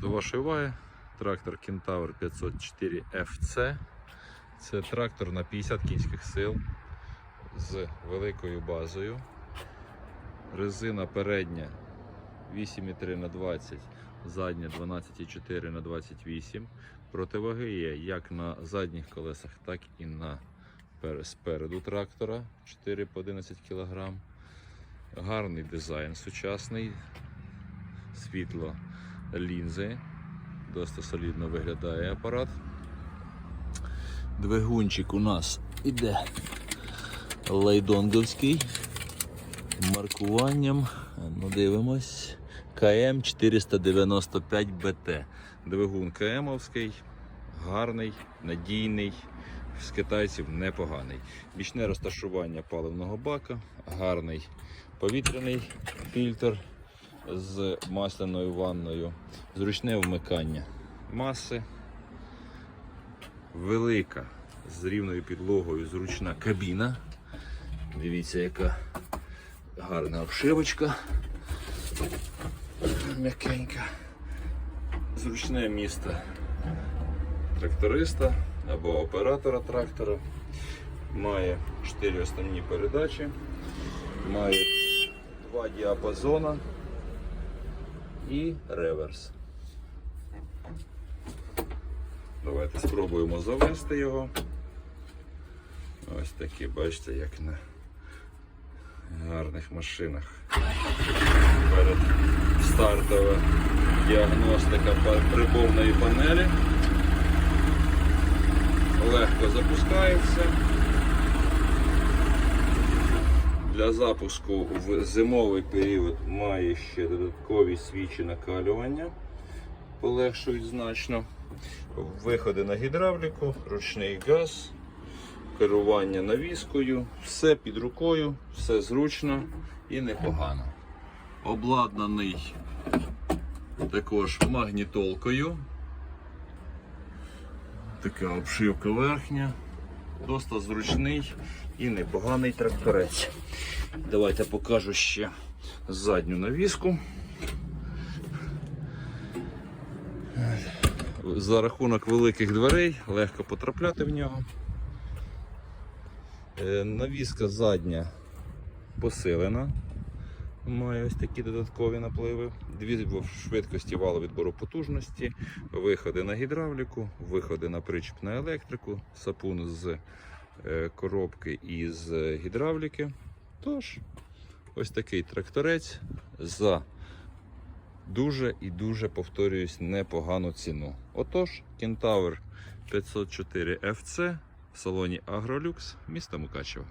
До трактор Кентавр 504 FC. Це трактор на 50 кінських сил з великою базою. Резина передня 8,3 на 20, задня 12,4 на 28. Противаги є як на задніх колесах, так і на спереду трактора 4 по 11 кг. Гарний дизайн сучасний, світло лінзи. Досить солідно виглядає апарат. Двигунчик у нас іде лайдонговський. Маркуванням, ну дивимось, КМ 495 БТ. Двигун КМовський, гарний, надійний, з китайців непоганий. Бічне розташування паливного бака, гарний повітряний фільтр з масляною ванною, зручне вмикання маси, велика з рівною підлогою зручна кабіна. Дивіться, яка гарна обшивочка. М'якенька. Зручне місце тракториста або оператора трактора. Має 4 основні передачі, має два діапазона і реверс. Давайте спробуємо завести його. Ось такі, бачите, як на гарних машинах. Перед стартова діагностика приборної панелі. Легко запускається. Для запуску в зимовий період має ще додаткові свічі накалювання, полегшують значно. Виходи на гідравліку, ручний газ, керування навіскою, все під рукою, все зручно і непогано. Обладнаний також магнітолкою. Така обшивка верхня, досить зручний і непоганий тракторець. Давайте покажу ще задню навіску. За рахунок великих дверей легко потрапляти в нього. Е, Навіска задня посилена. Має ось такі додаткові напливи. Дві швидкості валовідбору потужності, виходи на гідравліку, виходи на причіп на електрику, сапун з е, коробки і з гідравліки. Тож, ось такий тракторець за дуже і дуже повторююсь непогану ціну. Отож, Кентавр 504 FC в салоні Агролюкс, місто Мукачево.